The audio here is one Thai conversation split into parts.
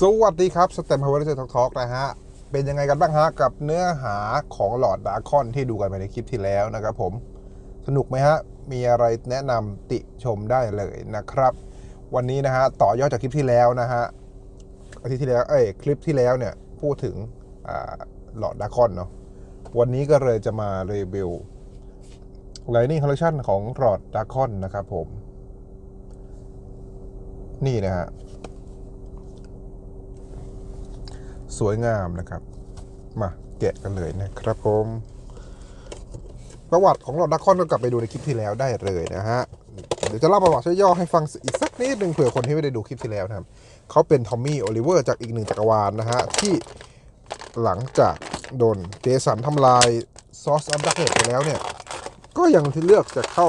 สวัสดีครับสเต็มพาวเวอร์เจอร์ทอกนะฮะ เป็นยังไงกันบ้างฮะ กับเนื้อหาของหลอดดาร์คอนที่ดูกันไปในคลิปที่แล้วนะครับผม สนุกไหมฮะ มีอะไรแนะนำติชมได้เลยนะครับ วันนี้นะฮะ ต่อยอดจากคลิปที่แล้วนะฮะอาทิตย์ที่แล้วเอ้ยคลิปที่แล้วเนี่ยพูดถึงหลอดดาร์คอนเนาะวันนี้ก็เลยจะมารีวิว Lightning Collection ของหลอดดาร์คอนนะครับผม นี่นะฮะ สวยงามนะครับ มาแกะกันเลยนะครับผมประวัติของหลอดดักคอนก็กลับไปดูในคลิปที่แล้วได้เลยนะฮะเดี๋ยวจะเล่าประวัติย่อให้ฟังอีกสักนิดหนึ่งเผื่อคนที่ไม่ได้ดูคลิปที่แล้วนะครับเขาเป็นทอมมี่โอลิเวอร์จากอีกหนึ่งจักรวาลนะฮะที่หลังจากโดนเจสันทำลายซอสอัพดักเน็ตไปแล้วเนี่ยก็ยังที่เลือกจะเข้า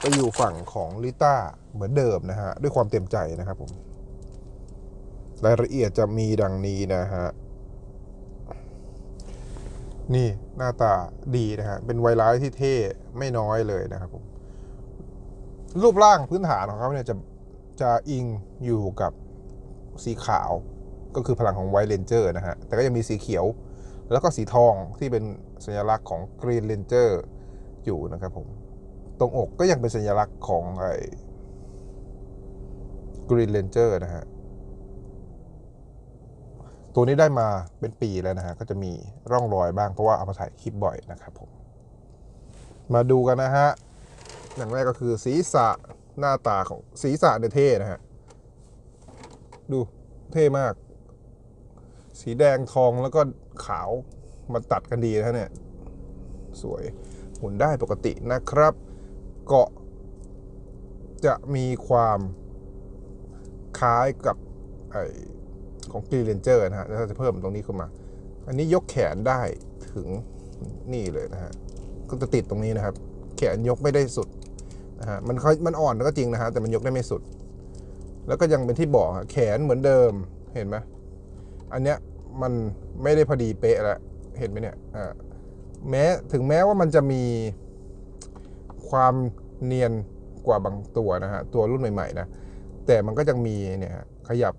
ไปอยู่ฝั่งของลิต้าเหมือนเดิมนะฮะด้วยความเต็มใจนะครับผม รายละเอียดจะมีดังนี้นะฮะ นี่หน้าตาดีนะฮะ เป็นไวรัสที่เท่ไม่น้อยเลยนะครับผม รูปร่างพื้นฐานของเขาเนี่ยจะจะอิงอยู่กับสีขาวก็คือพลังของไวเลนเจอร์นะฮะ แต่ก็ยังมีสีเขียว แล้วก็สีทองที่เป็นสัญลักษณ์ของกรีนเลนเจอร์อยู่นะครับผม ตรงอกก็ยังเป็นสัญลักษณ์ของไอ้กรีนเลนเจอร์นะฮะ ตัวนี้ได้มาเป็นปีแล้วนะฮะก็จะมีร่องรอยบ้างเพราะว่าเอามาถ่ายคลิปบ่อยนะครับผม มาดูกันนะฮะอย่างแรกก็คือศีรษะหน้าตาของศีรษะเนี่ยเท่นะฮะดูเท่มาก สีแดงทองแล้วก็ขาวมันตัดกันดีนะฮะเนี่ยสวยหมุนได้ปกตินะครับ เกาะ จะมีความคล้ายกับไอ ของกรีเลนเจอร์นะฮะแล้วจะเพิ่มตรงนี้ขึ้นมา อันนี้ยกแขนได้ถึงนี่เลยนะฮะก็จะติดตรงนี้นะครับ แขนยกไม่ได้สุดนะฮะมันมันอ่อนก็จริงนะฮะแต่มันยกได้ไม่สุด แล้วก็ยังเป็นที่บอกแขนเหมือนเดิมเห็นไหมอันเนี้ยมันไม่ได้พอดีเป๊ะล้วเห็นไหมเนี่ยอ่าแม้ถึงแม้ว่ามันจะมีความเนียนกว่าบางตัวนะฮะตัวรุ่นใหม่ๆนะแต่มันก็ยังมีเนี่ยขยับ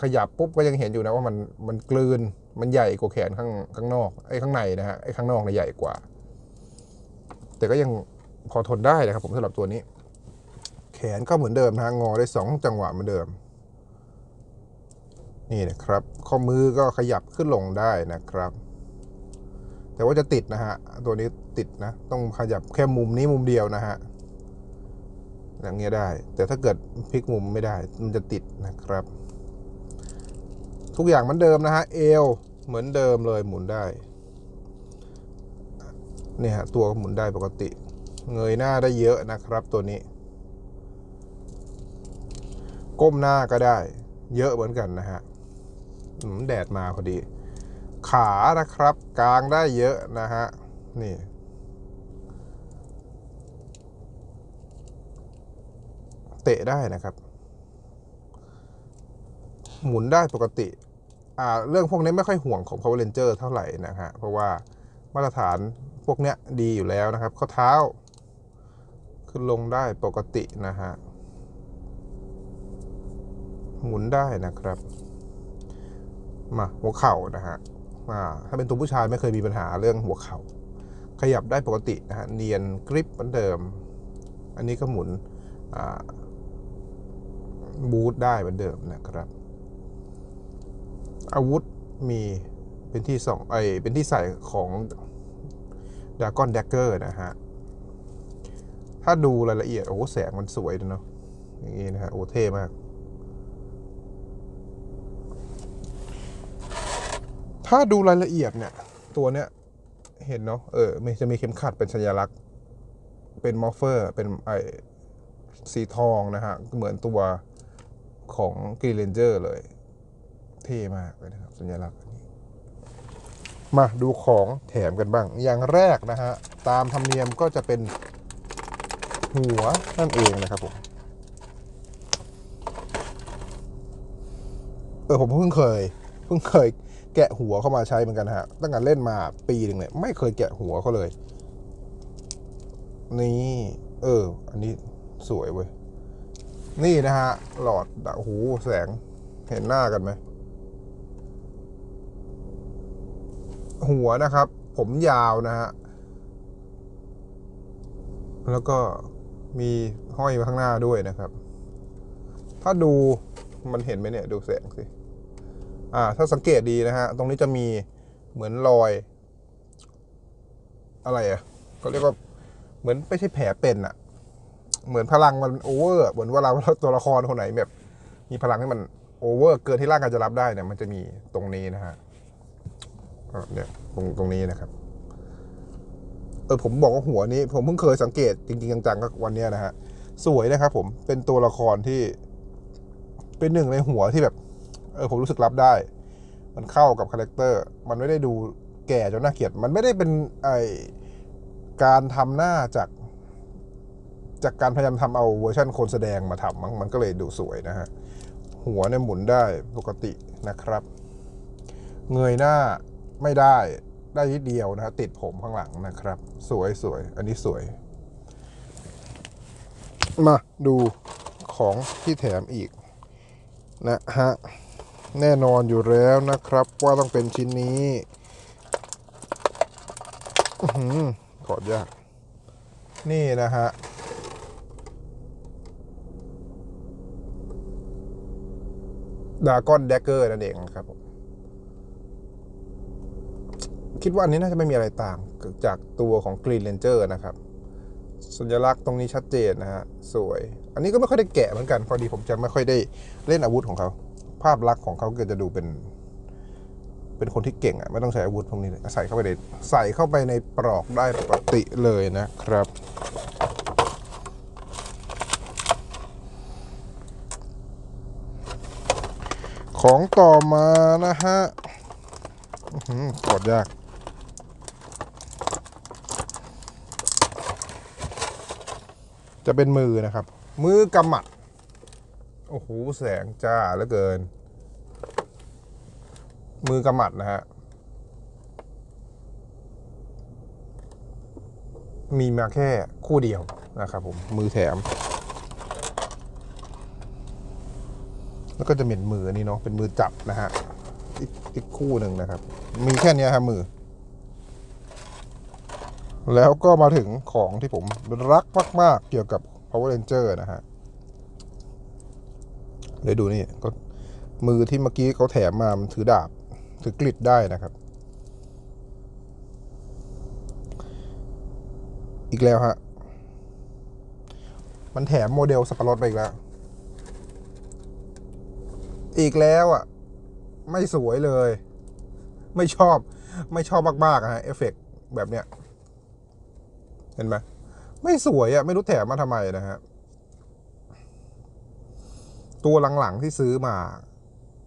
ขยับปุ๊บก็ยังเห็นอยู่นะว่ามันมันกลืนมันใหญ่กว่าแขนข้างข้างนอกไอ้ข้างในนะฮะไอ้ข้างนอกเนี่ยใหญ่กว่า แต่ก็ยังพอทนได้นะครับผมสำหรับตัวนี้ แขนก็เหมือนเดิมนะฮะงอได้สองจังหวะเหมือนเดิม นี่นะครับ ข้อมือก็ขยับขึ้นลงได้นะครับ แต่ว่าจะติดนะฮะตัวนี้ติดนะ ต้องขยับแค่มุมนี้มุมเดียวนะฮะอย่างเงี้ยได้ แต่ถ้าเกิดพลิกมุมไม่ได้มันจะติดนะครับ ทุกอย่างเหมือนเดิมนะฮะเอวเหมือนเดิมเลยหมุนได้เนี่ยฮะตัวหมุนได้ปกติ เงยหน้าได้เยอะนะครับตัวนี้ ก้มหน้าก็ได้ เยอะเหมือนกันนะฮะแดดมาพอดี ขานะครับ กลางได้เยอะนะฮะนี่เตะได้นะครับ หมุนได้ปกติ เรื่องพวกนี้ไม่ค่อยห่วงของ Power Ranger เท่าไหร่นะฮะเพราะว่ามาตรฐานพวกเนี้ยดีอยู่แล้วนะครับ ข้อเท้า ขึ้นลงได้ปกตินะฮะหมุนได้นะครับมาหัวเข่านะฮะอ่าถ้าเป็นตัวผู้ชายไม่เคยมีปัญหาเรื่องหัวเข่า ขยับได้ปกตินะฮะเนียนกริปเหมือนเดิม อันนี้ก็หมุนบูทได้เหมือนเดิมนะครับ วุธมีเป็นที่สองไอเป็นที่ใส่ของดากอนแดกเกอร์นะฮะ ถ้าดูรายละเอียด โอ้แสงมันสวยเนาะอย่างนี้นะฮะ โอ้เท่มาก ถ้าดูรายละเอียดเนี่ย ตัวเนี้ยเห็นเนาะเออมันจะมีเข็มขัดเป็นสัญลักษณ์ เป็นมอฟเฟอร์ เป็นไอสีทองนะฮะ เหมือนตัวของกรีเลนเจอร์เลย เท่มากเลยนะครับ สัญลักษณ์นนี้มาดูของแถมกันบ้าง อย่างแรกนะฮะ ตามธรรมเนียมก็จะเป็นหัวนั่นเองนะครับผมเออผมเพิ่งเคยเพิ่งเคยแกะหัวเข้ามาใช้เหมือนกันฮะ ตั้งแต่เล่นมาปีหนึ่งเนี่ยไม่เคยแกะหัวเขาเลย นี่ เออ อันนี้สวยเว้ย นี่นะฮะ หลอดโอ้โหแสงเห็นหน้ากันไหม หัวนะครับ ผมยาวนะฮะแล้วก็มีห้อยข้างหน้าด้วยนะครับ ถ้าดูมันเห็นไหมเนี่ยดูแสงสิอ่าถ้าสังเกตดีนะฮะตรงนี้จะมีเหมือนรอย อะไรอะ่ะเขาเรียกว่าเหมือนไม่ใช่แผลเป็นอะ่ะ เหมือนพลังมันโอเวอร์เหมือนเวลาตัวละครคนไหนแบบ มีพลังที่มันโอเวอร์เกินที่ร่างกายจะรับได้เนี่ยมันจะมีตรงนี้นะฮะ เนี่ยตรงตรงนี้นะครับ เออผมบอกว่าหัวนี้ ผมเพิ่งเคยสังเกตจริงๆจังๆก็วันเนี้ยนะฮะสวยนะครับ ผมเป็นตัวละครที่ เป็นหนึ่งในหัวที่แบบ เออผมรู้สึกรับได้ มันเข้ากับคาแรคเตอร์ มันไม่ได้ดูแก่จนน่าเกลียด มันไม่ได้เป็นไอการทำหน้าจากจากการพยายามทำเอาเวอร์ชันคนแสดงมาทำมั้งมันก็เลยดูสวยนะฮะ หัวเนี่ยหมุนได้ปกตินะครับ เงยหน้า ไม่ได้ได้นิดเดียวนะติดผมข้างหลังนะครับ สวยสวยอันนี้สวย มาดูของที่แถมอีกนะฮะแน่นอนอยู่แล้วนะครับว่าต้องเป็นชิ้นนี้อื้อหือกอดยาก นี่นะฮะ ดากอนแดกเกอร์นั่นเองครับผม คิดว่าอันนี้น่าจะไม่มีอะไรต่างจากตัวของ Green Ranger นะครับ สัญลักษณ์ตรงนี้ชัดเจนนะฮะ สวย อันนี้ก็ไม่ค่อยได้แกะเหมือนกัน พอดีผมจะไม่ค่อยได้เล่นอาวุธของเขา ภาพลักษณ์ของเขาก็จะดูเป็น เป็นคนที่เก่งอะ ไม่ต้องใช้อาวุธพวกนี้เลยใส่เข้าไปในใส่เข้าไปในปลอกได้ปกติเลยนะครับ ของต่อมานะฮะอื้อหือกดยาก จะเป็นมือนะครับ มือกำหมัด โอ้โห แสงจ้าเหลือเกิน มือกำหมัดนะฮะ มีมาแค่คู่เดียวนะครับผม มือแถม แล้วก็จะเป็นมือนนี้เนาะ เป็นมือจับนะฮะอีกอีกคู่หนึ่งนะครับ มีแค่นี้ครับมือ แล้วก็มาถึงของที่ผมรักมาก ๆ เกี่ยวกับ Power Ranger นะฮะเดี๋ยวดูนี่ก็มือที่เมื่อกี้เขาแถมมามันถือดาบ ถือกริดได้นะครับ อีกแล้วฮะ มันแถมโมเดลสับปะรดไปอีกแล้ว อีกแล้วอะ ไม่สวยเลย ไม่ชอบ ไม่ชอบมากๆอะฮะ เอฟเฟกต์แบบเนี้ย เห็นไหมไม่สวยอะ่ะไม่รู้แถมมาทำไมนะฮะตัวหลังๆที่ซื้อมา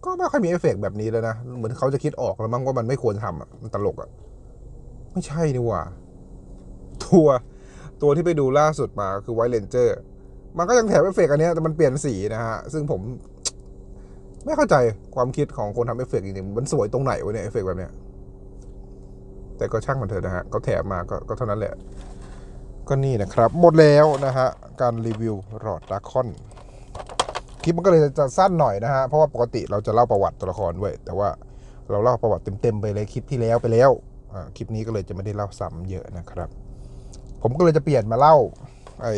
ก็ไม่ค่อยมีเอฟเฟกต์แบบนี้แล้วนะ เหมือนเขาจะคิดออกแล้วมั้งว่ามันไม่ควรทำอะมันตลกอะ ไม่ใช่นี่หว่า ตัวตัวที่ไปดูล่าสุดมาคือไวเลนเจอร์มันก็ยังแถมเอฟเฟกต์อันนี้แต่มันเปลี่ยนสีนะฮะ ซึ่งผม ไม่เข้าใจความคิดของคนทำเอฟเฟกต์จริงๆมันสวยตรงไหนวะเนี่ยเอฟเฟกต์แบบเนี้ยแต่ก็ช่างมันเถอะนะฮะเขาแถมมาก็เท่านั้นแหละ ก็นี่นะครับ หมดแล้วนะฮะ การรีวิวรอดดาคอนคลิปมันก็เลยจะสั้นหน่อยนะฮะ เพราะว่าปกติเราจะเล่าประวัติตัวละครด้วย แต่ว่าเราเล่าประวัติเต็มๆไปเลยคลิปที่แล้วไปแล้วคลิปนี้ก็เลยจะไม่ได้เล่าซ้ำเยอะนะครับ ผมก็เลยจะเปลี่ยนมาเล่าไอ้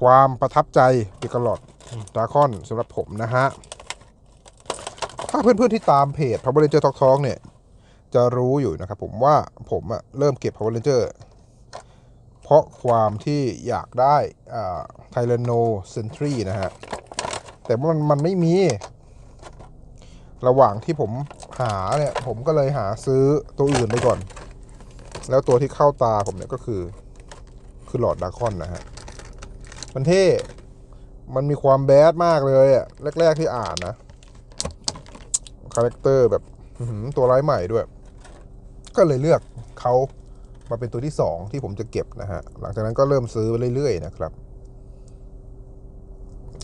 ความประทับใจเกี่ยวกับหลอดดาคอนสำหรับผมนะฮะ ถ้าเพื่อนๆที่ตามเพจ Power Ranger Talk Talk เนี่ย จะรู้อยู่นะครับผมว่าผมอะเริ่มเก็บ Power Ranger เพราะความที่อยากได้ไทเลโนเซนทรีนะฮะ แต่ว่ามันมันไม่มี ระหว่างที่ผมหาเนี่ย ผมก็เลยหาซื้อตัวอื่นไปก่อน แล้วตัวที่เข้าตาผมเนี่ยก็คือ คือหลอดดาคอนนะฮะ มันเท่ มันมีความแบดมากเลยอะแรก ๆที่อ่านนะ คาแรคเตอร์แบบตัวร้ายใหม่ด้วย ก็เลยเลือกเขา มาเป็นตัวที่สองที่ผมจะเก็บนะฮะ หลังจากนั้นก็เริ่มซื้อไปเรื่อยๆนะครับ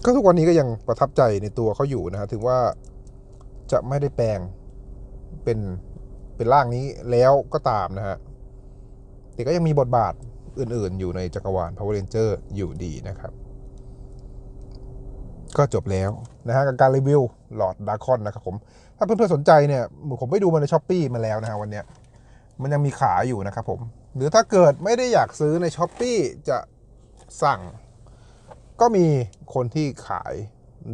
ก็ทุกวันนี้ก็ยังประทับใจในตัวเขาอยู่นะฮะ ถึงว่าจะไม่ได้แปลงเป็นเป็นร่างนี้แล้วก็ตามนะฮะ แต่ก็ยังมีบทบาทอื่นๆ อยู่ในจักรวาล Power Ranger อยู่ดีนะครับ ก็จบแล้วนะฮะกับการรีวิวหลอดดาคอนนะครับผม ถ้าเพื่อนๆสนใจเนี่ยผมไปดูมาในช้อปปีมาแล้วนะฮะวันเนี้ย มันยังมีขายอยู่นะครับผม หรือถ้าเกิดไม่ได้อยากซื้อในช้อปปีจะสั่ง ก็มีคนที่ขาย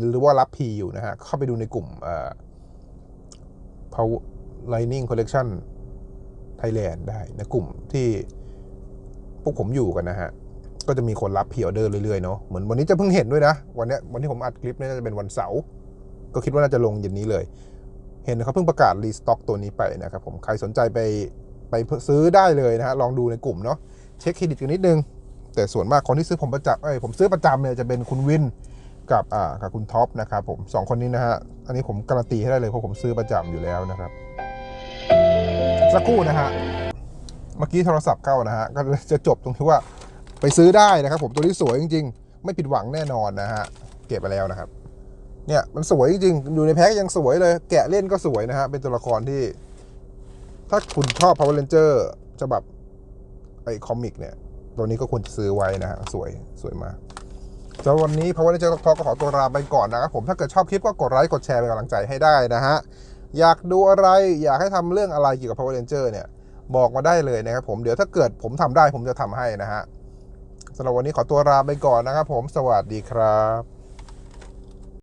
หรือว่ารับพีอยู่นะฮะ เข้าไปดูในกลุ่มเอ่อ Power Lightning Collection Thailand ได้ในกลุ่มที่พวกผมอยู่กันนะฮะ ก็จะมีคนรับพีออเดอร์เรื่อยๆเนาะเหมือนวันนี้จะเพิ่งเห็นด้วยนะ วันเนี้ยวันที่ผมอัดคลิปนี่จะเป็นวันเสาร์ก็คิดว่าน่าจะลงเย็นนี้เลย เห็นเขาเพิ่งประกาศรีสต็อกตัวนี้ไปนะครับผมใครสนใจไป ไปซื้อได้เลยนะฮะลองดูในกลุ่มเนาะเช็คเครดิตกันนิดนึง แต่ส่วนมากคนที่ซื้อผมประจำเอ้ยผมซื้อประจำเนี่ยจะเป็นคุณวินกับอ่ากับคุณท็อปนะครับผมสองคนนี้นะฮะอันนี้ผมการันตีให้ได้เลยเพราะผมซื้อประจำอยู่แล้วนะครับสักครู่นะฮะเมื่อกี้โทรศัพท์เข้านะฮะก็จะจบตรงที่ว่าไปซื้อได้นะครับ ผมตัวนี้สวยจริง ๆ ไม่ผิดหวังแน่นอนนะฮะเก็บไปแล้วนะครับ เนี่ยมันสวยจริงๆอยู่ในแพ็คยังสวยเลย แกะเล่นก็สวยนะฮะเป็นตัวละครที่ ถ้าคุณชอบ Power Ranger ฉบับไอคอมิกเนี่ย ตัวนี้ก็ควรจะซื้อไว้นะฮะ สวยสวยมากสำหรับวันนี้ Power Ranger ทอก็ขอตัวลาไปก่อนนะครับผมถ้าเกิดชอบคลิปก็กดไลค์กดแชร์เป็นกำลังใจให้ได้นะฮะ อยากดูอะไรอยากให้ทำเรื่องอะไรเกี่ยวกับ Power Ranger เนี่ย บอกมาได้เลยนะครับผมเดี๋ยวถ้าเกิดผมทำได้ผมจะทำให้นะฮะสำหรับวันนี้ขอตัวลาไปก่อนนะครับผมสวัสดีครับ